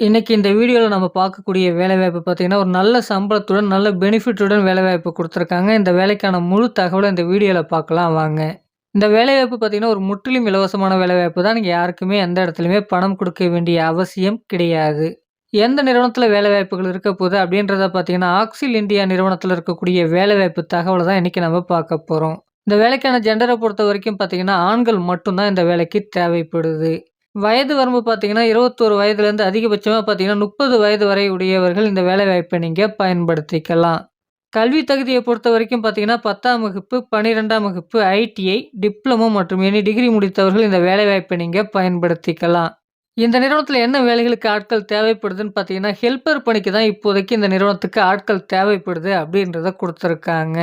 இன்றைக்கி இந்த வீடியோவில் நம்ம பார்க்கக்கூடிய வேலைவாய்ப்பு பார்த்தீங்கன்னா, ஒரு நல்ல சம்பளத்துடன், நல்ல பெனிஃபிட்டுடன் வேலைவாய்ப்பு கொடுத்துருக்காங்க இந்த வேலைக்கான முழு தகவலை இந்த வீடியோவில் பார்க்கலாம் வாங்க. இந்த வேலைவாய்ப்பு பார்த்தீங்கன்னா, ஒரு முற்றிலும் இலவசமான வேலைவாய்ப்பு தான். நீங்கள் யாருக்குமே எந்த இடத்துலையுமே பணம் கொடுக்க வேண்டிய அவசியம் கிடையாது. எந்த நிறுவனத்தில் வேலைவாய்ப்புகள் இருக்க போகுது அப்படின்றத பார்த்தீங்கன்னா, ஆக்ஸில் இந்தியா நிறுவனத்தில் இருக்கக்கூடிய வேலைவாய்ப்பு தகவலை தான் இன்னைக்கு நம்ம பார்க்க போகிறோம் இந்த வேலைக்கான ஜென்டரை பொறுத்த வரைக்கும் பார்த்தீங்கன்னா, ஆண்கள் மட்டும்தான் இந்த வேலைக்கு தேவைப்படுது. வயது வரம்பு பார்த்தீங்கன்னா, இருபத்தோரு வயதுலேருந்து அதிகபட்சமாக பார்த்தீங்கன்னா, 30 வயது வரை உடையவர்கள் இந்த வேலைவாய்ப்பை நீங்கள் பயன்படுத்திக்கலாம். கல்வி தகுதியை பொறுத்த வரைக்கும் பார்த்தீங்கன்னா, 10ஆம் வகுப்பு, 12ஆம் வகுப்பு, ஐடிஐ, டிப்ளமோ மற்றும் எனி டிகிரி முடித்தவர்கள் இந்த வேலைவாய்ப்பை நீங்கள் பயன்படுத்திக்கலாம். இந்த நிறுவனத்தில் என்ன வேலைகளுக்கு ஆட்கள் தேவைப்படுதுன்னு பார்த்தீங்கன்னா, ஹெல்ப்பர் பணிக்கு தான் இப்போதைக்கு இந்த நிறுவனத்துக்கு ஆட்கள் தேவைப்படுது அப்படின்றத கொடுத்துருக்காங்க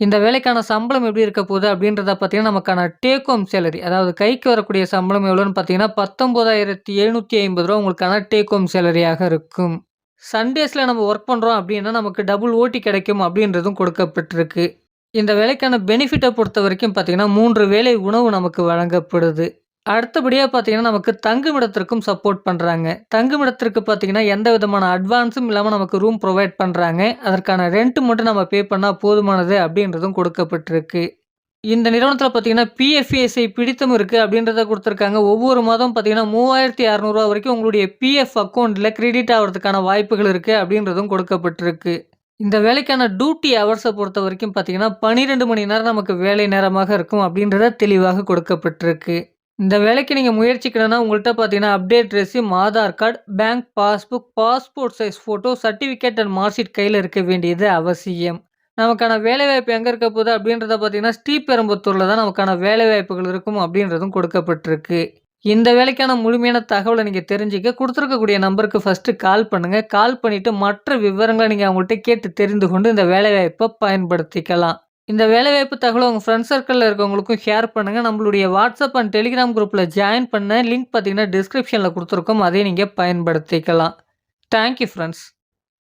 இந்த வேலைக்கான சம்பளம் எப்படி இருக்க போகுது அப்படின்றத பார்த்தீங்கன்னா, நமக்கான டேக் ஹோம் சேலரி அதாவது கைக்கு வரக்கூடிய சம்பளம் எவ்வளோன்னு பார்த்தீங்கன்னா, ரூ. 19,750 உங்களுக்கான டேக் ஹோம் சேலரியாக இருக்கும். சண்டேஸில் நம்ம ஒர்க் பண்ணுறோம் அப்படின்னா, நமக்கு டபுள் ஓட்டி கிடைக்கும் அப்படின்றதும் கொடுக்கப்பட்டிருக்கு. இந்த வேலைக்கான பெனிஃபிட்டை பொறுத்த வரைக்கும் பார்த்தீங்கன்னா, மூன்று வேலை உணவு நமக்கு வழங்கப்படுது. அடுத்தபடியாக பார்த்தீங்கன்னா, நமக்கு தங்குமிடத்திற்கும் சப்போர்ட் பண்ணுறாங்க தங்குமிடத்திற்கு பார்த்தீங்கன்னா, எந்த விதமான அட்வான்ஸும் இல்லாமல் நமக்கு ரூம் ப்ரொவைட் பண்ணுறாங்க அதற்கான ரெண்ட் மட்டும் நம்ம பே பண்ணால் போதுமானது அப்படின்றதும் கொடுக்கப்பட்டிருக்கு. இந்த நிறுவனத்தில் பார்த்தீங்கன்னா, பிஎஃப்இஎஸ்ஐ பிடித்தம் இருக்குது அப்படின்றத கொடுத்துருக்காங்க ஒவ்வொரு மாதம் பார்த்தீங்கன்னா, மூவாயிரத்தி அறநூறுவா வரைக்கும் உங்களுடைய பிஎஃப் அக்கௌண்ட்டில் கிரெடிட் ஆகிறதுக்கான வாய்ப்புகள் இருக்குது அப்படின்றதும் கொடுக்கப்பட்டிருக்கு. இந்த வேலைக்கான டியூட்டி பொறுத்த வரைக்கும் பார்த்தீங்கன்னா, 12 மணி நேரம் நமக்கு வேலை நேரமாக இருக்கும் அப்படின்றத தெளிவாக கொடுக்கப்பட்டிருக்கு. இந்த வேலைக்கு நீங்கள் முயற்சிக்கணும்னா, உங்கள்கிட்ட பார்த்தீங்கன்னா, update resume, Aadhaar card, bank passbook, passport size photo, certificate and mark sheet இருக்க வேண்டியது அவசியம். நமக்கான வேலைவாய்ப்பு எங்கே இருக்க போகுது அப்படின்றத பார்த்தீங்கன்னா, ஸ்ரீபெரும்புத்தூரில் தான் நமக்கான வேலைவாய்ப்புகள் இருக்கும் அப்படின்றதும் கொடுக்கப்பட்டிருக்கு. இந்த வேலைக்கான முழுமையான தகவலை நீங்கள் தெரிஞ்சுக்க கொடுத்துருக்கக்கூடிய நம்பருக்கு ஃபர்ஸ்ட்டு கால் பண்ணுங்கள் கால் பண்ணிவிட்டு மற்ற விவரங்களை நீங்கள் அவங்கள்ட்ட கேட்டு தெரிந்து கொண்டு இந்த வேலைவாய்ப்பை பயன்படுத்திக்கலாம். இந்த வேலைவாய்ப்பு தகவலை உங்கள் ஃப்ரெண்ட்ஸ் சர்க்கிளில் இருக்கவங்களுக்கும் ஷேர் பண்ணுங்கள் நம்மளுடைய வாட்ஸ்அப் அண்ட் டெலிகிராம் குரூப்பில் ஜாயின் பண்ண லிங்க் பார்த்தீங்கன்னா, டிஸ்கிரிப்ஷனில் கொடுத்துருக்கோம். அதையும் நீங்கள் பயன்படுத்திக்கலாம். Thank you